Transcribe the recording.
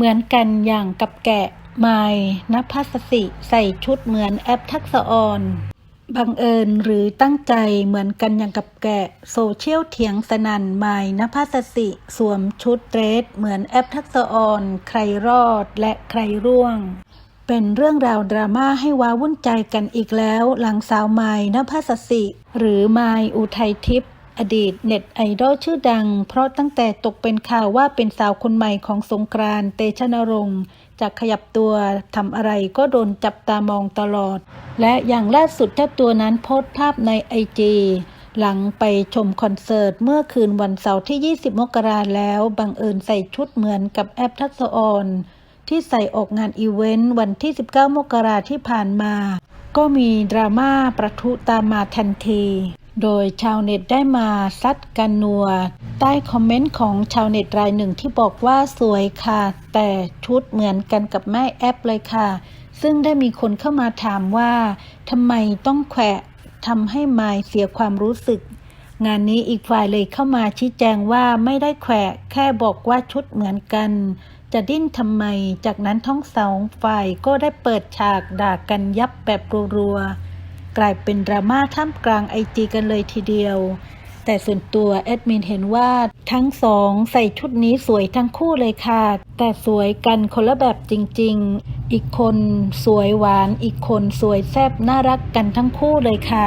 เหมือนกันอย่างกับแกะไมายนภัสสิ ใส่ชุดเหมือนแอปทักษออนบังเอิญหรือตั้งใจเหมือนกันอย่างกับแกะโซเชียลเถียงสนันไมายนภัสสิ สวมชุดเดรสเหมือนแอปทักษออนใครรอดและใครร่วงเป็นเรื่องราวดราม่าให้ว้าวุ่นใจกันอีกแล้ว หลังสาวไมายนภัสสิ หรือไมายอุทัยทิพย์ อดีตเน็ตไอดอลชื่อดัง เพราะตั้งแต่ตกเป็นข่าวว่าเป็นสาวคนใหม่ของสงกรานต์เตชะนรงค์จะขยับตัวทำอะไรก็โดนจับตามองตลอด และอย่างล่าสุดเจ้าตัวนั้นโพสต์ภาพในไอจีหลังไปชมคอนเสิร์ตเมื่อคืนวันเสาร์ที่ 20 มกราแล้ว บังเอิญใส่ชุดเหมือนกับแอปทักษะออนที่ใส่ออกงานอีเวนต์วันที่ 19 มกราที่ผ่านมา ก็มีดราม่าประทุตามมาทันที โดยชาวเน็ตได้มาซัดกันนัว ใต้คอมเมนต์ของชาวเน็ตรายหนึ่งที่บอกว่าสวยค่ะ แต่ชุดเหมือนกันกับแม่แอปเลยค่ะ ซึ่งได้มีคนเข้ามาถามว่าทำไมต้องแขวะทำให้มายเสียความรู้สึก งานนี้อีกฝ่ายเลยเข้ามาชี้แจงว่าไม่ได้แขวะแค่บอกว่าชุดเหมือนกัน จะดิ้นทำไม จากนั้นทั้งสองฝ่ายก็ได้เปิดฉากด่ากันยับแบบรัวๆ กลายเป็นดราม่าท่ามกลางไอจีกันเลยทีเดียว แต่ส่วนตัวแอดมินเห็นว่าทั้งสองใส่ชุดนี้สวยทั้งคู่เลยค่ะ แต่สวยกันคนละแบบจริงๆ อีกคนสวยหวาน อีกคนสวยแซ่บน่ารักกันทั้งคู่เลยค่ะ